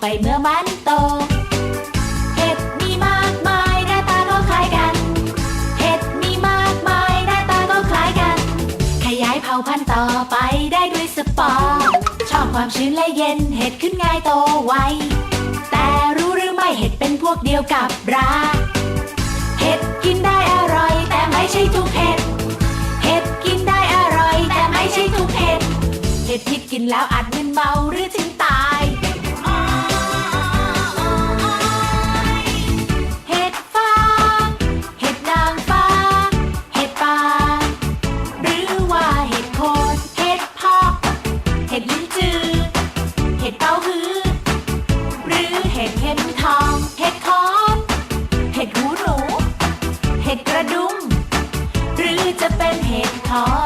ไปเมื่อมันโต เห็ดมีมากมายหน้ตาก็คล้ายกัน เห็ดมีมากมายหน้ตาก็คล้ายกัน ขยายเผาพันต่อไปได้ด้วยสปอร์ชอบความชื้นและเย็นเห็ดขึ้นง่ายโตไว แต่รู้หรือไม่เห็ดเป็นพวกเดียวกับราเห็ดกินได้อร่อย แต่ไม่ใช่ทุกเห็ด เห็ดกินได้อร่อย แต่ไม่ใช่ทุกเห็ด เห็ดพิษกินแล้วอาจมึนเมาหรือถึง เห็ดทอง เห็ดคอนเห็ดหูหนู เห็ดกระดุมหรือจะเป็นเห็ดทอง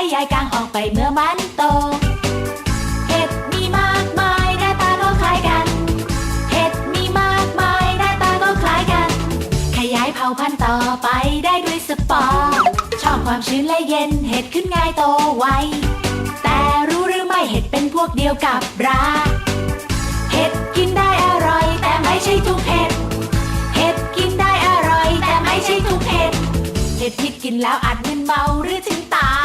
กเห็ดใบใหญ่กางออกไปเมื่อมันโต เห็ดมีมากมายหน้าตาก็คล้ายกัน เห็ดมีมากมายหน้าตาก็คล้ายกัน ขยายเผ่าพันธุ์ต่อไปได้ด้วยสปอร์ชอบความชื้นและเย็นเห็ดขึ้นง่ายโตไว แต่รู้หรือไม่เห็ดเป็นพวกเดียวกับราเห็ดกินได้อร่อย แต่ไม่ใช่ทุกเห็ด เห็ดกินได้อร่อย แต่ไม่ใช่ทุกเห็ด เห็ดที่กินแล้วอาจมึนเมาหรือถึงตาย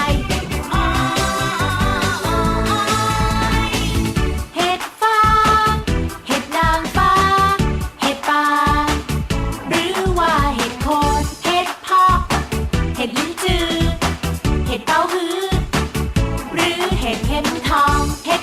เห็ดเข็มทองเห็ด